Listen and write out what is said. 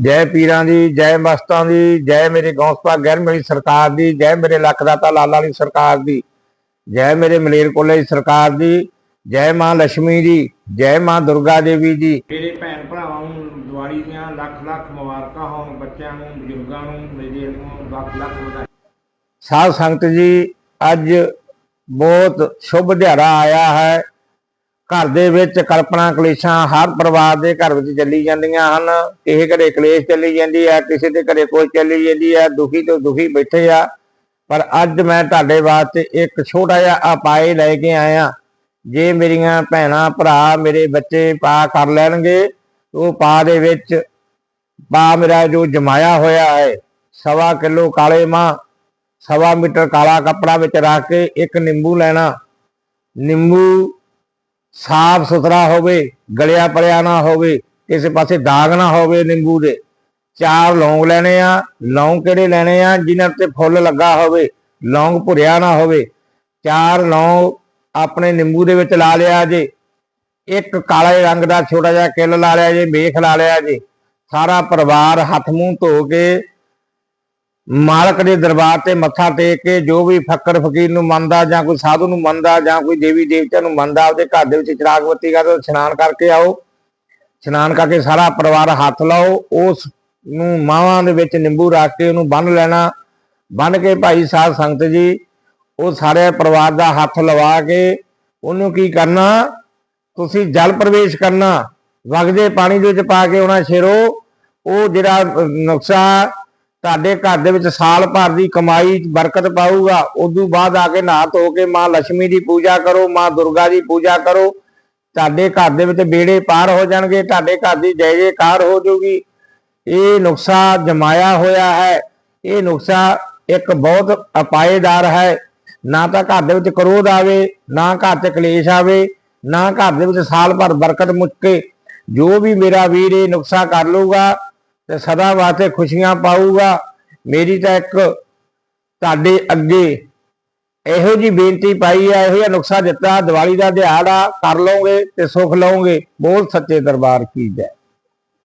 ਜੈ ਪੀਰਾਂ ਦੀ ਜੈ ਮਸਤਾਂ ਦੀ ਜੈ ਮੇਰੇ ਗੌਸਪਾ ਗੈਰ ਮੇਰੀ ਸਰਕਾਰ ਦੀ ਜੈ ਮੇਰੇ ਲੱਖਦਾਤਾ ਲਾਲਾ ਦੀ ਸਰਕਾਰ ਦੀ ਜੈ ਮੇਰੇ ਮਲੇਰ ਕੋਲੇ ਦੀ ਸਰਕਾਰ ਦੀ ਜੈ ਮਾਂ ਲక్ష్ਮੀ ਦੀ ਜੈ ਮਾਂ ਦੁਰਗਾ ਦੇਵੀ ਦੀ। ਮੇਰੇ ਭੈਣ ਭਰਾਵਾਂ ਨੂੰ ਦੀਵਾਲੀ ਦੀਆਂ ਲੱਖ ਲੱਖ ਮੁਬਾਰਕਾਂ ਹੋਣ ਬੱਚਿਆਂ ਨੂੰ ਬਜ਼ੁਰਗਾਂ ਨੂੰ ਮੇਰੇ ਨੂੰ ਲੱਖ ਲੱਖ ਵਧਾਈ ਸਾਧ ਸੰਗਤ ਜੀ ਅੱਜ ਬਹੁਤ ਸ਼ੁਭ ਦਿਹਾੜਾ ਆਇਆ ਹੈ। ਘਰ ਦੇ ਵਿੱਚ ਕਲਪਨਾ ਕਲੇਸ਼ਾਂ ਹਰ ਪਰਿਵਾਰ ਦੇ ਘਰ ਵਿੱਚ ਚੱਲੀ ਜਾਂਦੀਆਂ ਹਨ। ਕਿਸੇ ਘਰੇ ਕਲੇਸ਼ ਚੱਲੀ ਜਾਂਦੀ ਹੈ, ਕਿਸੇ ਦੇ ਘਰੇ ਕੋਈ ਚੱਲੀ ਜਾਂਦੀ ਹੈ, ਦੁਖੀ ਤੋਂ ਦੁਖੀ ਬੈਠੇ ਆ। ਪਰ ਅੱਜ ਮੈਂ ਤੁਹਾਡੇ ਵਾਸਤੇ ਇੱਕ ਛੋਟਾ ਜਿਹਾ ਉਪਾਅ ਲੈ ਕੇ ਆਇਆ। ਜੇ ਮੇਰੀਆਂ ਭੈਣਾਂ, ਭਰਾ ਮੇਰੇ ਬੱਚੇ ਪਾ ਕਰ ਲੈਣਗੇ, ਉਹ ਪਾ ਦੇ ਵਿੱਚ ਪਾ ਮੇਰਾ ਜੋ ਜਮਾਇਆ ਹੋਇਆ ਹੈ, ਸਵਾ ਕਿਲੋ ਕਾਲੇ ਮਾਂ, ਸਵਾ ਮੀਟਰ ਕਾਲਾ ਕੱਪੜਾ ਵਿੱਚ ਰੱਖ ਕੇ ਇੱਕ ਨਿੰਬੂ ਲੈਣਾ। ਨਿੰਬੂ ਸਾਫ਼ ਸੁਥਰਾ ਹੋਵੇ, ਗਲਿਆ ਪਲਿਆ ਨਾ ਹੋਵੇ, ਕਿਸੇ ਪਾਸੇ ਦਾਗ ਨਾ ਹੋਵੇ ਨਿੰਬੂ ਦੇ। ਚਾਰ ਲੌਂਗ ਲੈਣੇ ਆ, ਲੌਂਗ ਕਿਹੜੇ ਲੈਣੇ ਆ, ਜਿਨ੍ਹਾਂ ਤੇ ਫੁੱਲ ਲੱਗਾ ਹੋਵੇ, ਲੌਂਗ ਭੁਰਿਆ ਨਾ ਹੋਵੇ। ਚਾਰ ਲੌਂਗ ਆਪਣੇ ਨਿੰਬੂ ਦੇ ਵਿੱਚ ਲਾ ਲਿਆ ਜੇ। ਇੱਕ ਕਾਲੇ ਰੰਗ ਦਾ ਛੋਟਾ ਜਿਹਾ ਕਿੱਲ ਲਾ ਲਿਆ ਜੇ, ਮੇਖ ਲਾ ਲਿਆ ਜੇ। ਸਾਰਾ ਪਰਿਵਾਰ ਹੱਥ ਮੂੰਹ ਧੋ ਕੇ ਮਾਲਕ ਦੇ ਦਰਬਾਰ ਤੇ ਮੱਥਾ ਟੇਕ ਕੇ ਜੋ ਵੀ ਫੱਕਰ ਫਕੀਰ ਨੂੰ ਮੰਨਦਾ ਜਾਂ ਕੋਈ ਸਾਧੂ ਨੂੰ ਮੰਨਦਾ ਜਾਂ ਕੋਈ ਦੇਵੀ ਦੇਵਤਿਆਂ ਨੂੰ ਮੰਨਦਾ ਆਪਦੇ ਘਰ ਦੇ ਵਿੱਚ ਚਿਰਾਗ ਕਰਦੇ ਇਸ਼ਨਾਨ ਕਰਕੇ ਆਓ। ਇਸ਼ਨਾਨ ਕਰਕੇ ਸਾਰਾ ਪਰਿਵਾਰ ਹੱਥ ਲਾਓ। ਉਸ ਨੂੰ ਮਾਵਾਂ ਦੇ ਵਿੱਚ ਨਿੰਬੂ ਰੱਖ ਕੇ ਉਹਨੂੰ ਬੰਨ ਲੈਣਾ। ਬੰਨ ਕੇ ਭਾਈ ਸਾਧ ਸੰਗਤ ਜੀ ਉਹ ਸਾਰੇ ਪਰਿਵਾਰ ਦਾ ਹੱਥ ਲਵਾ ਕੇ ਉਹਨੂੰ ਕੀ ਕਰਨਾ? ਤੁਸੀਂ ਜਲ ਪ੍ਰਵੇਸ਼ ਕਰਨਾ। ਵਗਦੇ ਪਾਣੀ ਦੇ ਵਿੱਚ ਪਾ ਕੇ ਉਹਨਾਂ ਸ਼ੇਰੋ। ਉਹ ਜਿਹੜਾ ਅਹ, ਨੁਕਸਾ ਤੁਹਾਡੇ ਘਰ ਦੇ ਵਿੱਚ ਸਾਲ ਭਰ ਦੀ ਕਮਾਈ ਬਰਕਤ ਪਾਊਗਾ, ਉਦੋਂ ਬਾਅਦ ਆ ਕੇ ਨਹਾ ਧੋ ਕੇ ਮਾਂ ਲక్ష్ਮੀ ਦੀ ਪੂਜਾ ਕਰੋ, ਮਾਂ ਦੁਰਗਾ ਦੀ ਪੂਜਾ ਕਰੋ। ਤੁਹਾਡੇ ਘਰ ਦੇ ਵਿੱਚ ਬੇੜੇ ਪਾਰ ਹੋ ਜਾਣਗੇ, ਤੁਹਾਡੇ ਘਰ ਦੀ ਜੈ ਜੈਕਾਰ ਹੋ ਜਾਊਗੀ। ਇਹ ਨੁਕਸਾ ਜਮਾਇਆ ਹੋਇਆ ਹੈ। ਇਹ ਨੁਕਸਾ ਇੱਕ ਬਹੁਤ ਅਪਾਏਦਾਰ ਹੈ। ਨਾ ਤਾਂ ਘਰ ਦੇ ਵਿੱਚ ਕਰੋਧ ਆਵੇ, ਨਾ ਘਰ 'ਚ ਕਲੇਸ਼ ਆਵੇ, ਨਾ ਘਰ ਦੇ ਵਿੱਚ ਸਾਲ ਭਰ ਬਰਕਤ ਮੁੱਕੇ। ਜੋ ਵੀ ਮੇਰਾ ਵੀਰ ਇਹ ਨੁਕਸਾ ਕਰ ਲਊਗਾ ਤੇ ਸਦਾ ਵਾਸਤੇ ਖੁਸ਼ੀਆਂ ਪਾਊਗਾ। ਮੇਰੀ ਤਾਂ ਇੱਕ ਤੁਹਾਡੇ ਅੱਗੇ ਇਹੋ ਜੀ ਬੇਨਤੀ ਪਾਈ ਆ, ਇਹੋ ਜਿਹਾ ਨੁਕਸਾ ਦਿੱਤਾ, ਦੀਵਾਲੀ ਦਾ ਦਿਹਾੜਾ ਕਰ ਲਓਗੇ ਤੇ ਸੁਖ ਲਓਗੇ। ਬੋਲ ਸੱਚੇ ਦਰਬਾਰ ਕੀ ਜੈ।